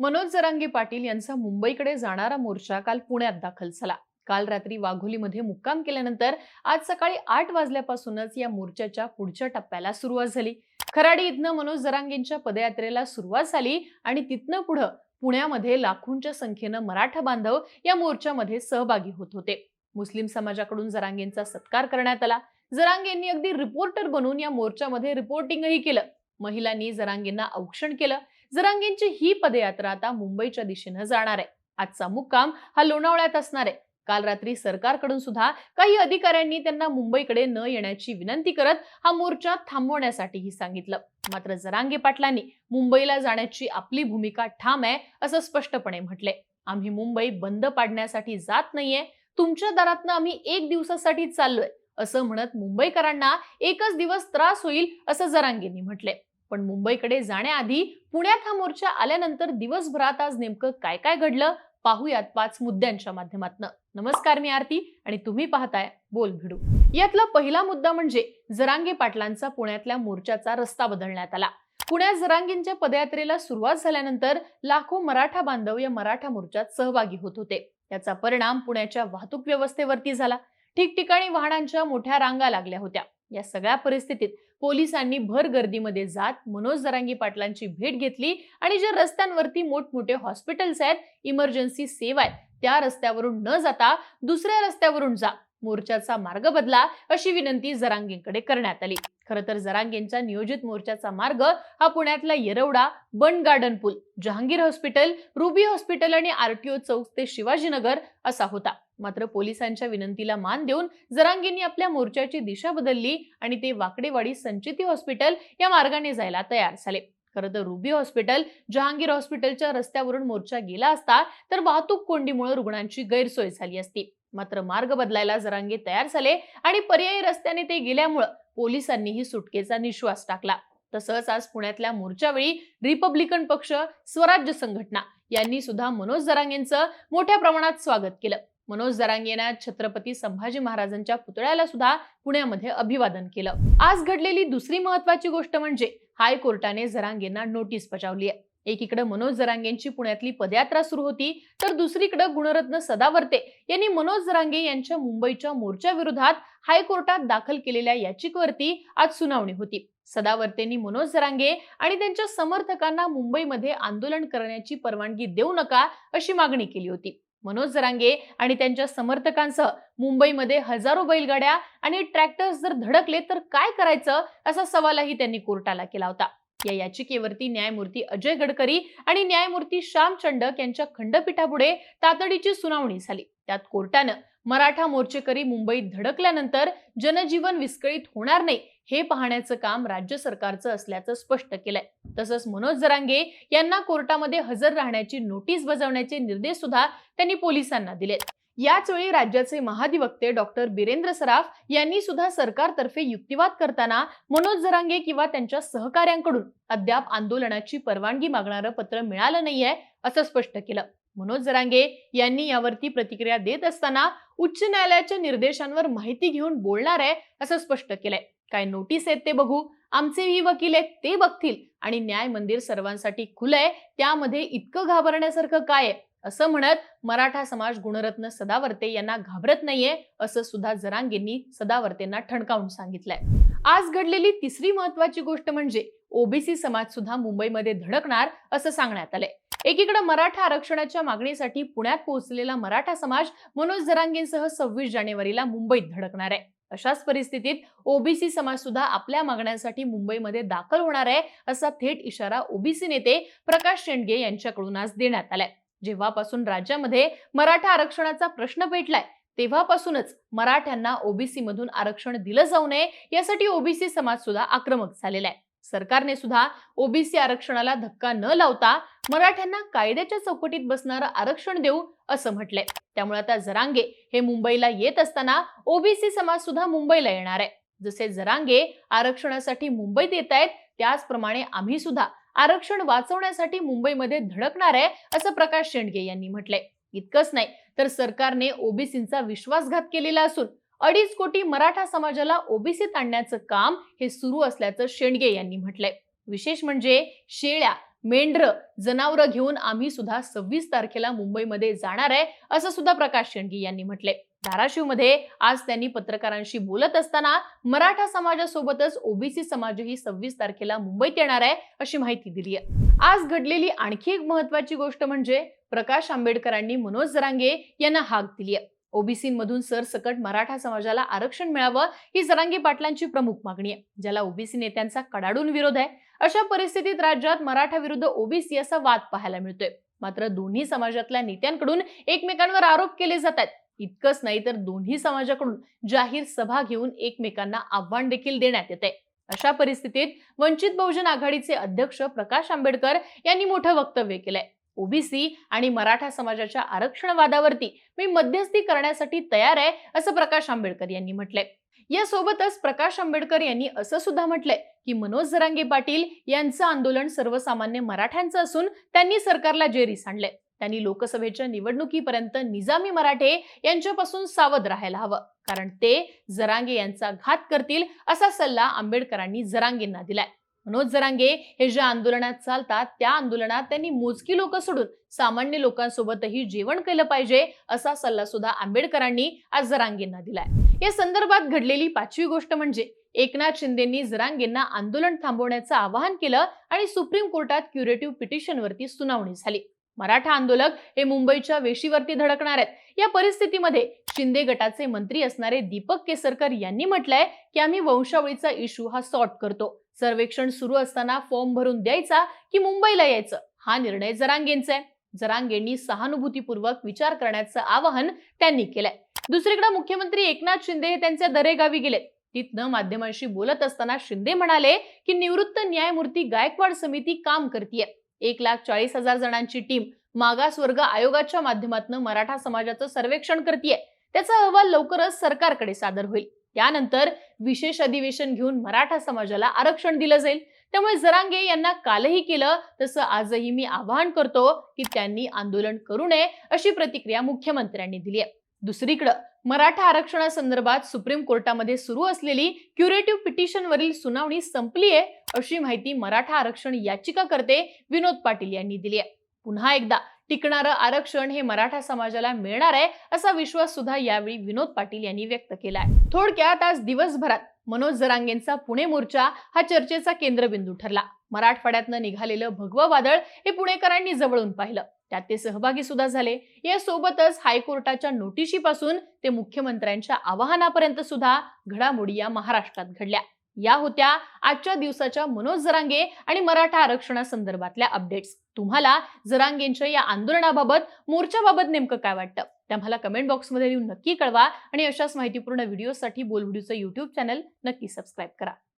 मनोज जरांगे पाटील यांचा मुंबईकडे जाणारा मोर्चा काल पुण्यात दाखल झाला. काल रात्री वाघोलीमध्ये मुक्काम केल्यानंतर आज सकाळी आठ वाजल्यापासूनच या मोर्चाच्या पुढच्या टप्प्याला सुरुवात झाली. खराडी इथनं मनोज जरांगेंच्या पदयात्रेला सुरुवात झाली आणि तिथनं पुढं पुण्यामध्ये लाखोंच्या संख्येनं मराठा बांधव या मोर्चामध्ये सहभागी होत होते. मुस्लिम समाजाकडून जरांगेंचा सत्कार करण्यात आला. जरांगेंनी अगदी रिपोर्टर बनून या मोर्चामध्ये रिपोर्टिंगही केलं. महिलांनी जरांगेंना औक्षण केलं. जरांगेंची ही पदयात्रा आता मुंबईच्या दिशेनं जाणार आहे. आजचा मुक्काम हा लोणावळ्यात असणार आहे. काल रात्री सरकारकडून सुद्धा काही अधिकाऱ्यांनी त्यांना मुंबईकडे न येण्याची विनंती करत हा मोर्चा थांबवण्यासाठीही सांगितलं. मात्र जरांगे पाटलांनी मुंबईला जाण्याची आपली भूमिका ठाम आहे असं स्पष्टपणे म्हटले. आम्ही मुंबई बंद पाडण्यासाठी जात नाहीये. तुमच्या दारातनं आम्ही एक दिवसासाठी चाललोय असं म्हणत मुंबईकरांना एकच दिवस त्रास होईल असं जरांगेंनी म्हटले. पण मुंबईकडे जाण्याआधी पुण्यात हा मोर्चा आल्यानंतर दिवसभरात आज नेमकं काय काय घडलं पाहूयात पाच मुद्द्यांच्या माध्यमातून. नमस्कार मी आरती आणि तुम्ही पाहताय बोल भिडू. यातला पहिला मुद्दा म्हणजे जरांगे पाटलांचा पुण्यातल्या मोर्चाचा रस्ता बदलण्यात आला. पुण्यात जरांगींच्या पदयात्रेला सुरुवात झाल्यानंतर लाखो मराठा बांधव या मराठा मोर्चात सहभागी होत होते. याचा परिणाम पुण्याच्या वाहतूक व्यवस्थेवरती झाला. ठिकठिकाणी वाहनांच्या मोठ्या रांगा लागल्या होत्या. या सगळ्या परिस्थितीत पोलिसांनी भर गर्दीमध्ये जात मनोज जरांगी पाटलांची भेट घेतली आणि ज्या रस्त्यांवरती मोठमोठे हॉस्पिटल्स आहेत इमर्जन्सी सेवा आहेत त्या रस्त्यावरून न जाता दुसऱ्या रस्त्यावरून जा मोर्चाचा मार्ग बदला अशी विनंती जरांगेंकडे करण्यात आली. खर तर जरांगेंच्या नियोजित मोर्चाचा मार्ग हा पुण्यातला येरवडा बंड गार्डन पूल जहांगीर हॉस्पिटल रुबी हॉस्पिटल आणि आरटीओ चौक ते शिवाजीनगर असा होता. मात्र पोलिसांच्या विनंतीला मान देऊन जरांगेंनी आपल्या मोर्चाची दिशा बदलली आणि ते वाकडेवाडी संचिती हॉस्पिटल या मार्गाने जायला तयार झाले. खरं तर रुबी हॉस्पिटल जहांगीर हॉस्पिटलच्या रस्त्यावरून मोर्चा गेला असता तर वाहतूक कोंडीमुळे रुग्णांची गैरसोय झाली असती. मात्र मार्ग बदलायला जरांगे तयार झाले आणि पर्यायी रस्त्याने ते गेल्यामुळं पोलिसांनीही सुटकेचा निश्वास टाकला. तसंच आज पुण्यातल्या मोर्चावेळी रिपब्लिकन पक्ष स्वराज्य संघटना यांनी सुद्धा मनोज जरांगेंचं मोठ्या प्रमाणात स्वागत केलं. मनोज जरांगेंना छत्रपती संभाजी महाराजांच्या पुतळ्याला सुद्धा पुण्यामध्ये अभिवादन केलं. आज घडलेली दुसरी महत्वाची गोष्ट म्हणजे हायकोर्टाने जरांगेंना नोटीस बजावली आहे. एकीकडे मनोज जरांगेंची पुण्यातली पदयात्रा सुरू होती तर दुसरीकडे गुणरत्न सदावर्ते यांनी मनोज जरांगे यांच्या मुंबईच्या मोर्चा विरोधात हायकोर्टात दाखल केलेल्या याचिकेवरती आज सुनावणी होती. सदावर्तेंनी मनोज जरांगे आणि त्यांच्या समर्थकांना मुंबईमध्ये आंदोलन करण्याची परवानगी देऊ नका अशी मागणी केली होती. मनोज जरांगे आणि त्यांच्या समर्थकांसह मुंबईमध्ये हजारो बैलगाड्या आणि ट्रॅक्टर्स जर धडकले तर काय करायचं असा सवालही त्यांनी कोर्टाला केला होता. या याचिकेवरती न्यायमूर्ती अजय गडकरी आणि न्यायमूर्ती श्याम चंडक यांच्या खंडपीठापुढे तातडीची सुनावणी झाली. त्यात कोर्टानं मराठा मोर्चेकरी मुंबईत धडकल्यानंतर जनजीवन विस्कळीत होणार नाही हे पाहण्याचं काम राज्य सरकारचं असल्याचं स्पष्ट केलंय. तसंच मनोज जरांगे यांना कोर्टामध्ये हजर राहण्याची नोटीस बजावण्याचे निर्देश सुद्धा त्यांनी पोलिसांना दिलेत. याच वेळी राज्याचे महाधिवक्ते डॉक्टर बिरेंद्र सराफ यांनी सुद्धा सरकारतर्फे युक्तिवाद करताना मनोज जरांगे किंवा त्यांच्या सहकाऱ्यांकडून अद्याप आंदोलनाची परवानगी मागणारं पत्र मिळालं नाहीये असं स्पष्ट केलं. मनोज जरांगे यांनी यावरती प्रतिक्रिया देत असताना उच्च न्यायालयाच्या निर्देशांवर माहिती घेऊन बोलणार आहे असं स्पष्ट केलंय. काय नोटीस आहेत ते बघू. आमचेही वकील आहेत ते बघतील. आणि न्याय मंदिर सर्वांसाठी खुलंय त्यामध्ये इतकं घाबरण्यासारखं काय आहे? असं म्हणत मराठा समाज गुणरत्न सदावर्ते यांना घाबरत नाहीये असं सुद्धा जरांगेंनी सदावर्तेंना ठणकावून सांगितलंय. आज घडलेली तिसरी महत्वाची गोष्ट म्हणजे ओबीसी समाज सुद्धा मुंबईमध्ये धडकणार असं सांगण्यात आलंय. एकीकडे मराठा आरक्षणाच्या मागणीसाठी पुण्यात पोहोचलेला मराठा समाज मनोज जरांगेंसह सव्वीस जानेवारीला मुंबईत धडकणार आहे. अशाच परिस्थितीत ओबीसी समाज सुद्धा आपल्या मागण्यांसाठी मुंबईमध्ये दाखल होणार आहे असा थेट इशारा ओबीसी नेते प्रकाश शेंडगे यांच्याकडून आज देण्यात आलाय. जेव्हापासून राज्यामध्ये मराठा आरक्षणाचा प्रश्न पेटलाय तेव्हापासूनच मराठ्यांना ओबीसी मधून आरक्षण दिलं जाऊ नये यासाठी ओबीसी समाज सुद्धा आक्रमक झालेला आहे. सरकारने सुद्धा ओबीसी आरक्षणाला धक्का न लावता मराठ्यांना कायद्याच्या चौकटीत बसणारं आरक्षण देऊ असं म्हटलंय. त्यामुळे आता जरांगे हे मुंबईला येत असताना ओबीसी समाज सुद्धा मुंबईला येणार आहे. जसे जरांगे आरक्षणासाठी मुंबईत येत आहेत त्याचप्रमाणे आम्ही सुद्धा आरक्षण वाचवण्यासाठी मुंबईमध्ये धडकणार आहे असं प्रकाश शेंडगे यांनी म्हटलंय. इतकंच नाही तर सरकारने ओबीसींचा विश्वासघात केलेला असून अडीच कोटी मराठा समाजाला ओबीसीत आणण्याचं काम हे सुरू असल्याचं शेंडगे यांनी म्हटलंय. विशेष म्हणजे शेळ्या मेंढर जनावरं घेऊन आम्ही सुद्धा सव्वीस तारखेला मुंबईमध्ये जाणार आहे असं सुद्धा प्रकाश शेंडगे यांनी म्हटले धाराशिवमध्ये आज त्यांनी पत्रकारांशी बोलत असताना मराठा समाजासोबतच ओबीसी समाजही सव्वीस तारखेला मुंबईत येणार आहे अशी माहिती दिली आहे. आज घडलेली आणखी एक महत्वाची गोष्ट म्हणजे प्रकाश आंबेडकरांनी मनोज जरांगे यांना हाक दिली आहे. ओबीसीमधून सरसकट मराठा समाजाला आरक्षण मिळावं ही जरांगे पाटलांची प्रमुख मागणी आहे ज्याला ओबीसी नेत्यांचा कडाडून विरोध आहे. अशा परिस्थितीत राज्यात मराठा विरुद्ध ओबीसी असा वाद पाहायला मिळतोय. मात्र दोन्ही समाजातल्या नेत्यांकडून एकमेकांवर आरोप केले जात आहेत. इतकंच नाही तर दोन्ही समाजाकडून जाहीर सभा घेऊन एकमेकांना आव्हान देखील देण्यात येते. अशा परिस्थितीत वंचित बहुजन आघाडीचे अध्यक्ष प्रकाश आंबेडकर यांनी मोठं वक्तव्य केलंय. ओबीसी आणि मराठा समाजाच्या आरक्षण वादावरती मी मध्यस्थी करण्यासाठी तयार आहे असं प्रकाश आंबेडकर यांनी म्हटलंय. यासोबतच प्रकाश आंबेडकर यांनी असं सुद्धा म्हटलंय की मनोज जरांगे पाटील यांचं आंदोलन सर्वसामान्य मराठ्यांचं असून त्यांनी सरकारला जेरीस आणलंय. त्यांनी लोकसभेच्या निवडणुकीपर्यंत निजामी मराठे यांच्यापासून सावध राहायला हवं. कारण ते जरांगे यांचा घात करतील असा सल्ला आंबेडकरांनी जरांगेंना दिलाय. मनोज जरांगे हे ज्या आंदोलनात चालतात त्या आंदोलनात त्यांनी मोजकी लोक सोडून सामान्य लोकांसोबतही जेवण केलं पाहिजे असा सल्ला सुद्धा आंबेडकरांनी आज जरांगेंना दिलाय. या संदर्भात घडलेली पाचवी गोष्ट म्हणजे एकनाथ शिंदेंनी जरांगेंना आंदोलन थांबवण्याचं आवाहन केलं आणि सुप्रीम कोर्टात क्युरेटिव्ह पिटिशनवरती सुनावणी झाली. मराठा आंदोलक हे मुंबईच्या वेशीवरती धडकणार आहेत. या परिस्थितीमध्ये शिंदे गटाचे मंत्री असणारे दीपक केसरकर यांनी म्हटलंय की आम्ही वंशावळीचा इश्यू हा सॉर्ट करतो. सर्वेक्षण सुरू असताना फॉर्म भरून द्यायचा की मुंबईला यायचं? हा निर्णय जरांगेंचा आहे. जरांगेंनी सहानुभूतीपूर्वक विचार करण्याचं आवाहन त्यांनी केलंय. दुसरीकडे मुख्यमंत्री एकनाथ शिंदे हे त्यांच्या दरेगावी गेले. तिथनं माध्यमांशी बोलत असताना शिंदे म्हणाले की निवृत्त न्यायमूर्ती गायकवाड समिती काम करतीये. एक लाख चाळीस हजार जणांची टीम मागासवर्ग आयोगाच्या माध्यमातून मराठा समाजाचं सर्वेक्षण करतीये. त्याचा अहवाल लवकरच सरकारकडे सादर होईल. त्यानंतर विशेष अधिवेशन घेऊन मराठा समाजाला आरक्षण दिलं जाईल. त्यामुळे जरांगे यांना कालही केलं तसं आजही मी आवाहन करतो की त्यांनी आंदोलन करू नये अशी प्रतिक्रिया मुख्यमंत्र्यांनी दिली आहे. दुसरीकडं मराठा आरक्षणासंदर्भात सुप्रीम कोर्टामध्ये सुरू असलेली क्युरेटिव्ह पिटिशनवरील सुनावणी संपली आहे अशी माहिती मराठा आरक्षण याचिकाकर्ते विनोद पाटील यांनी दिली आहे. पुन्हा एकदा टिकणारं आरक्षण हे मराठा समाजाला मिळणार आहे असा विश्वास सुद्धा यावेळी विनोद पाटील यांनी व्यक्त केला आहे. थोडक्यात आज दिवसभरात मनोज जरांगेंचा पुणे मोर्चा हा चर्चेचा केंद्रबिंदू ठरला. मराठवाड्यातनं निघालेलं भगवं वादळ हे पुणेकरांनी जवळून पाहिलं. त्यात ते सहभागी सुद्धा झाले. यासोबतच हायकोर्टाच्या नोटिशीपासून ते मुख्यमंत्र्यांच्या आवाहनापर्यंत सुद्धा घडामोडी या महाराष्ट्रात घडल्या. या होत्या आजच्या दिवसाच्या मनोज जरांगे आणि मराठा आरक्षणासंदर्भातल्या अपडेट्स. तुम्हाला जरांगेंच्या या आंदोलनाबाबत मोर्चाबाबत नेमकं काय वाटतं? ते आम्हाला कमेंट बॉक्समध्ये लिहून नक्की कळवा आणि अशाच माहितीपूर्ण व्हिडिओसाठी बोलव्हिडिओचं युट्यूब चॅनल नक्की सबस्क्राईब करा.